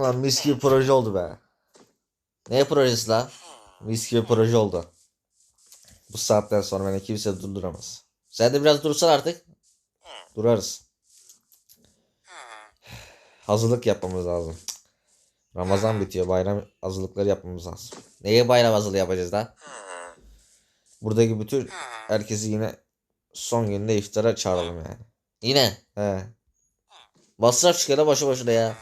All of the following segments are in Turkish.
Ulan mis gibi proje oldu be. Ne projesi la? Mis gibi proje oldu. Bu saatten sonra beni kimse durduramaz. Sen de biraz dursan artık. Durarız. Hazırlık yapmamız lazım. Ramazan bitiyor. Bayram hazırlıkları yapmamız lazım. Neye bayram hazırlığı yapacağız lan? Buradaki bütün herkesi yine son günde iftara çağıralım yani. Yine? He. Masraf çıkıyor boşu boşuna ya.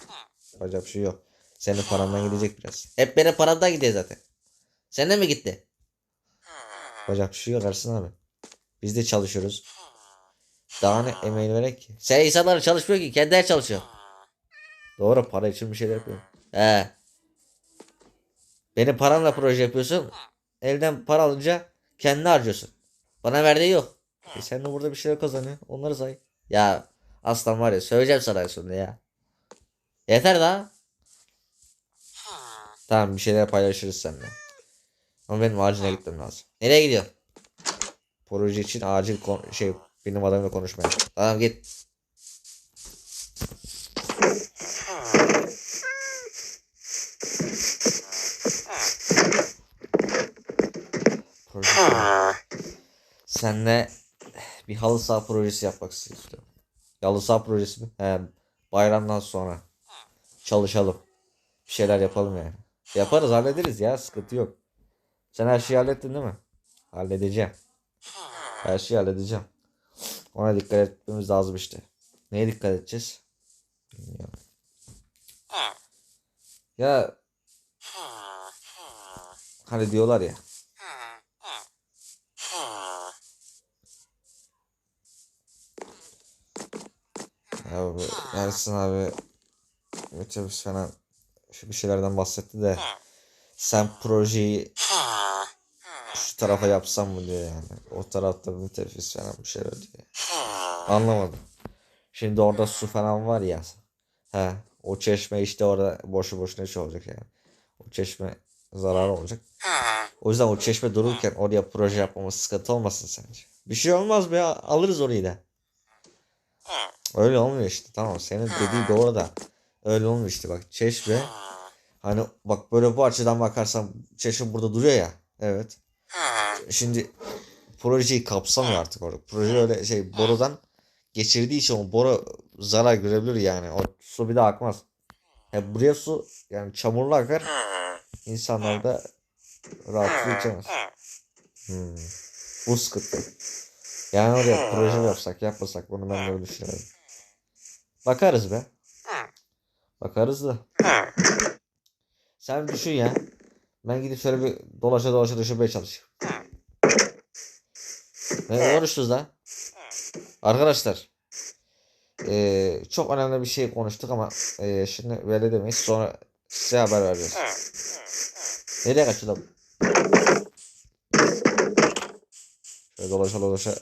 Yapacak bir şey yok. Senin parandan gidecek biraz. Hep benim paramdan gidiyor zaten. Senden mi gitti? Yapacak bir şey yok Ersin abi. Biz de çalışıyoruz. Daha ne emeğini verek ki? Sen insanlar çalışmıyor ki. Kendileri çalışıyor. Doğru para için bir şeyler yapıyor. He. Benim paramla proje yapıyorsun. Elden para alınca kendini harcıyorsun. Bana verdiği yok. E sen de burada bir şeyler kazanıyorsun. Onları say. Ya aslan var ya söyleyeceğim sana sonunda ya. Yeter daha. Tamam bir şeyler paylaşırız seninle. Ama benim acile gitmem lazım. Nereye gidiyor? Proje için acil kon- şey benim adamla konuşmaya. Tamam git. Proje. Senle bir halı saha projesi yapmak istiyorum. Halı saha projesi mi? He, bayramdan sonra. Çalışalım. Bir şeyler yapalım yani. Yaparız hallederiz ya sıkıntı yok. Sen her şeyi hallettin değil mi? Halledeceğim. Her şeyi halledeceğim. Ona dikkat etmemiz lazım işte. Neye dikkat edeceğiz? Bilmiyorum. Ya hani diyorlar ya Ya Ersin abi Metrobüs falan şu bir şeylerden bahsetti de sen projeyi şu tarafa yapsam mı diyor yani. O tarafta bir teneffüs falan bir şeyler diyor. Anlamadım. Şimdi orada su falan var ya. He, o çeşme işte orada boşu boşuna iş olacak yani. O çeşme zararı olacak. O yüzden o çeşme dururken oraya proje yapmamız sıkıntı olmasın sence? Bir şey olmaz be alırız orayı da. Öyle olmuyor işte tamam senin dediği doğru da öyle olmuyor işte bak. Çeşme hani bak böyle bu açıdan bakarsan çeşme burada duruyor ya. Evet. Şimdi projeyi kapsamıyor artık orada. Proje öyle şey borudan geçirdiği için o boru zarar görebilir yani. O su bir daha akmaz. Ya buraya su yani çamurlu akar. İnsanlar da rahat su içemez. Hmm. bu sıkıntı. Yani oraya proje yapsak yapmasak bunu ben böyle düşünüyorum. Bakarız be. Bakarız da. Sen düşün ya. Ben gidip şöyle bir dolaşa dolaşa düşünmeye çalışayım. Ne konuştunuz lan? Arkadaşlar. eee, çok önemli bir şey konuştuk ama eee, şimdi böyle demeyiz. Sonra size haber vereceğiz. Nereye kaçtı? Şöyle dolaşa dolaşa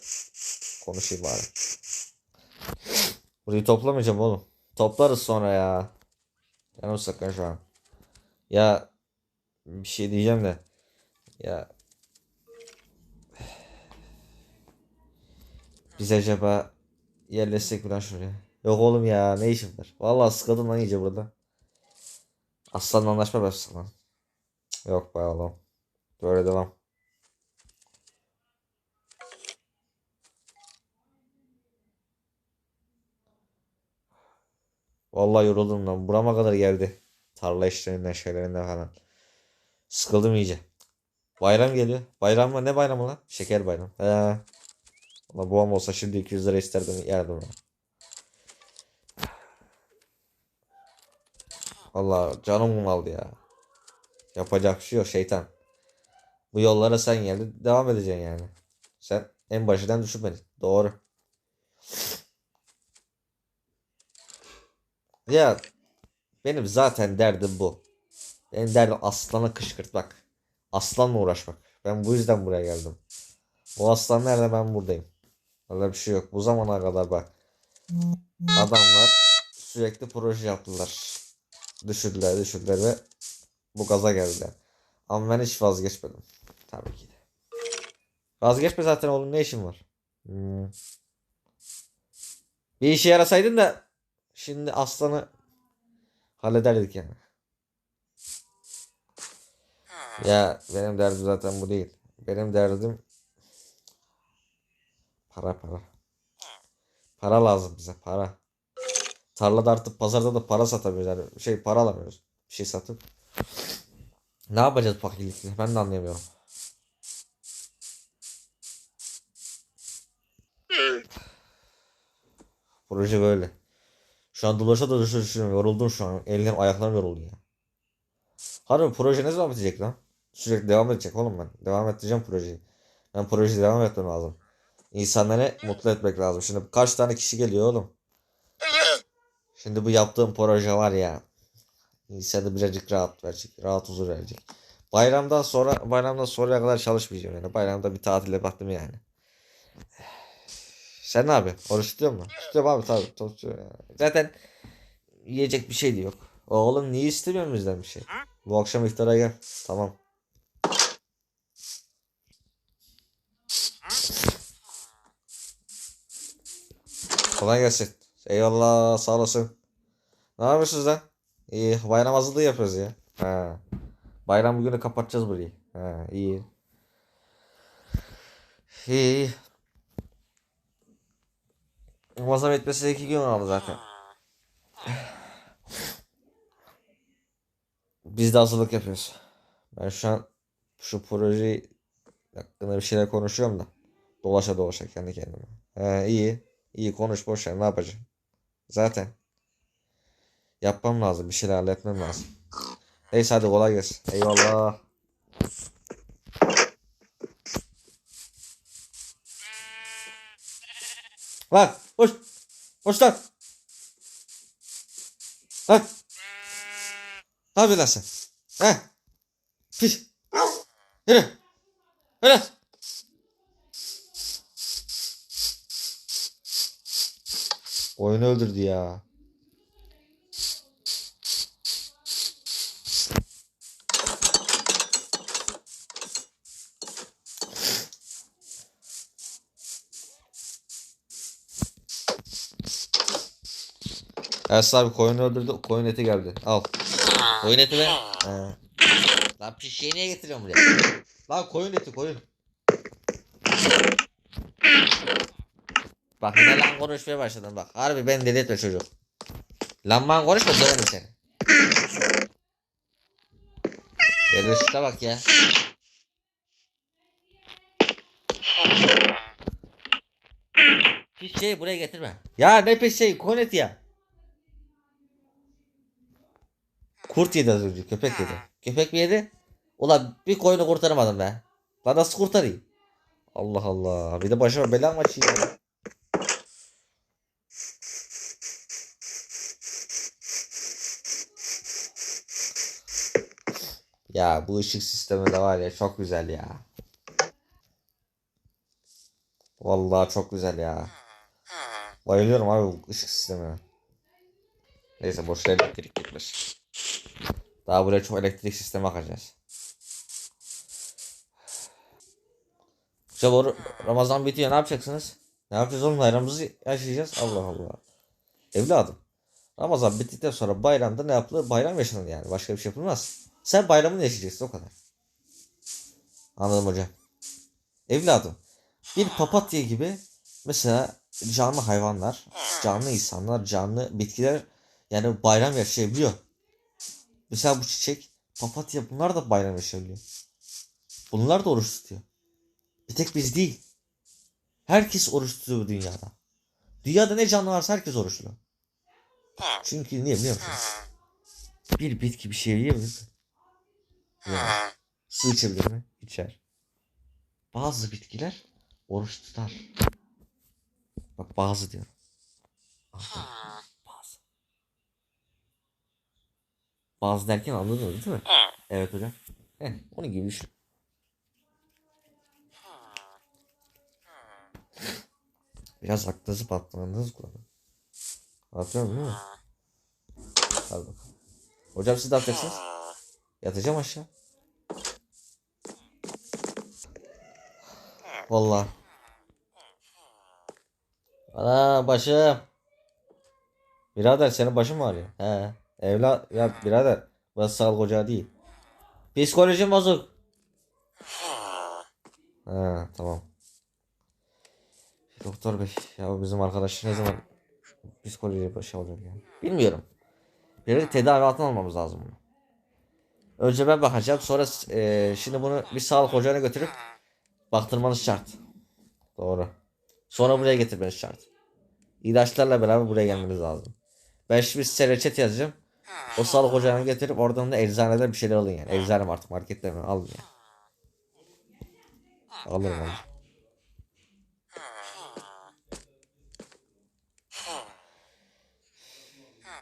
konuşayım bari. Burayı toplamayacağım oğlum. Toplarız sonra ya. Canım sakın şu an. Ya bir şey diyeceğim de. Ya biz acaba yerleşsek falan şuraya. Yok oğlum ya ne işim var. Vallahi sıkıldım lan iyice burada. Aslanla anlaşma başlasın lan. Cık, Yok be oğlum. Böyle devam. Vallahi yoruldum lan. Burama kadar geldi. Tarla işlerinden şeylerinden falan. Sıkıldım iyice. Bayram geliyor. Bayram mı? Ne bayramı lan? Şeker bayram. He. Valla babam olsa şimdi 200 lira isterdim yerdim ya. Valla canım aldı ya. Yapacak şey yok şeytan. Bu yollara sen geldin. Devam edeceksin yani. Sen en başından düşünmedin. Doğru. Ya benim zaten derdim bu. Benim derdim aslanı kışkırtmak. Aslanla uğraşmak. Ben bu yüzden buraya geldim. O aslan nerede ben buradayım. Öyle bir şey yok. Bu zamana kadar bak. Adamlar sürekli proje yaptılar. Düşürdüler düşürdüler ve bu gaza geldiler. Ama ben hiç vazgeçmedim. Tabii ki de. Vazgeçme zaten oğlum ne işin var? Hmm. Bir işe yarasaydın da Şimdi aslanı hallederdik yani. Ya benim derdim zaten bu değil. Benim derdim para para. Para lazım bize para. Tarlada artık pazarda da para satamıyoruz yani şey para alamıyoruz. Bir şey satıp. Ne yapacağız fakirlikle ben de anlayamıyorum. Proje böyle. Şu an dolaşa dolaşa düşünüyorum. Yoruldum şu an. Ellerim ayaklarım yoruldu ya. Harbi proje ne zaman bitecek lan? Sürekli devam edecek oğlum ben. Devam ettireceğim projeyi. Ben projeyi devam etmem lazım. İnsanları mutlu etmek lazım. Şimdi kaç tane kişi geliyor oğlum? Şimdi bu yaptığım proje var ya. İnsanı birazcık rahat verecek. Rahat huzur verecek. Bayramdan sonra bayramdan sonraya kadar çalışmayacağım yani. Bayramda bir tatile baktım yani. Sen yapıyorsun? Oruç tutuyor musun? Tutuyorum abi tabii. Tutuyor. Zaten yiyecek bir şey de yok. Oğlum niye istemiyorsun bizden bir şey? Bu akşam iftara gel. Tamam. Kolay gelsin. Eyvallah sağ olasın. Ne yapıyorsunuz lan? İyi bayram hazırlığı yapıyoruz ya. Ha. Bayram bugünü kapatacağız burayı. Ha, iyi. İyi iyi. Ramazan bitmesine iki gün kaldı zaten. Biz de hazırlık yapıyoruz. Ben şu an şu projeyi hakkında bir şeyler konuşuyorum da. Dolaşa dolaşa kendi kendime. He iyi. İyi konuş boş ver ne yapacağım. Zaten. Yapmam lazım. Bir şeyler halletmem lazım. Neyse hadi kolay gelsin. Eyvallah. Lan hoş. Hoş lan. Lan. Ne yapıyorsun lan sen? He? Pis. Yürü. Yürü. Oyunu öldürdü ya. Ersin abi koyunu öldürdü. Koyun eti geldi. Al. Koyun eti be. He. Lan pişeyi niye getiriyorum buraya? Lan koyun eti koyun. Bak yine lan konuşmaya başladın bak. Harbi beni deli etme çocuk. Lan man konuşma döverim seni. Teröriste bak ya. Pis şeyi buraya getirme. Ya ne pis şey koyun eti ya. Kurt yedi az önce köpek yedi. Köpek mi yedi? Ulan bir koyunu kurtaramadım be. Lan nasıl kurtarayım? Allah Allah. Bir de başıma bela mı açayım ya? Ya bu ışık sistemi de var ya çok güzel ya. Vallahi çok güzel ya. Bayılıyorum abi bu ışık sistemine. Neyse boşuna elektrik gitmiş. Daha buraya çok elektrik sistemi akacağız. İşte Ramazan bitiyor ne yapacaksınız? Ne yapacağız oğlum bayramımızı yaşayacağız. Allah Allah. Evladım. Ramazan bittikten sonra bayramda ne yapılır? Bayram yaşanır yani. Başka bir şey yapılmaz. Sen bayramını yaşayacaksın o kadar. Anladım hocam. Evladım. Bir papatya gibi mesela canlı hayvanlar, canlı insanlar, canlı bitkiler yani bayram yaşayabiliyor. Mesela bu çiçek, papatya bunlar da bayram yaşayabiliyor. Bunlar da oruç tutuyor. Bir tek biz değil. Herkes oruç tutuyor bu dünyada. Dünyada ne canlı varsa herkes oruçlu. Çünkü niye biliyor musunuz? Bir bitki bir şey yiyebilir mi? Su içebilir mi? İçer. Bazı bitkiler oruç tutar. Bak bazı. Anladın? Bazı derken anladınız değil mi? Evet hocam. Heh, onun gibi düşün. Biraz aklınızı patlamanız kullanın. Atıyorum değil mi? Hadi bakalım. Hocam siz ne yapacaksınız? Yatacağım aşağı. Vallahi. Ana başım. Birader senin başın mı ağrıyor? He. Evlat ya birader. Burası sağlık ocağı değil. Psikolojim bozuk. Ha tamam. Doktor bey ya bizim arkadaş ne zaman psikoloji başı olacak yani. Bilmiyorum. Bir tedavi altına almamız lazım bunu. Önce ben bakacağım sonra e, şimdi bunu bir sağlık ocağına götürüp baktırmanız şart. Doğru. Sonra buraya getirmeniz şart. İlaçlarla beraber buraya gelmeniz lazım. Ben şimdi size reçete yazacağım. O sağlık ocağına getirip oradan da eczaneden bir şeyler alın yani. Eczane mi artık marketten mi alın yani. Alırım alırım.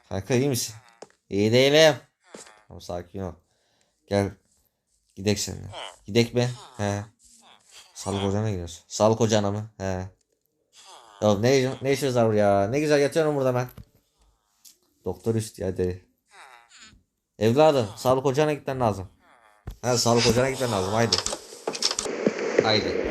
Kanka iyi misin? İyi değilim. Tamam sakin ol. Gel. Gidek seninle. Gidek mi? He. Sağlık ocağına gidiyoruz. Sağlık ocağına mı? He. Ya ne, ne işiniz var ya? Ne güzel yatıyorum burada ben. Doktor üstü hadi. Evladım sağlık ocağına gitmen lazım. Ha sağlık ocağına gitmen lazım haydi. Haydi.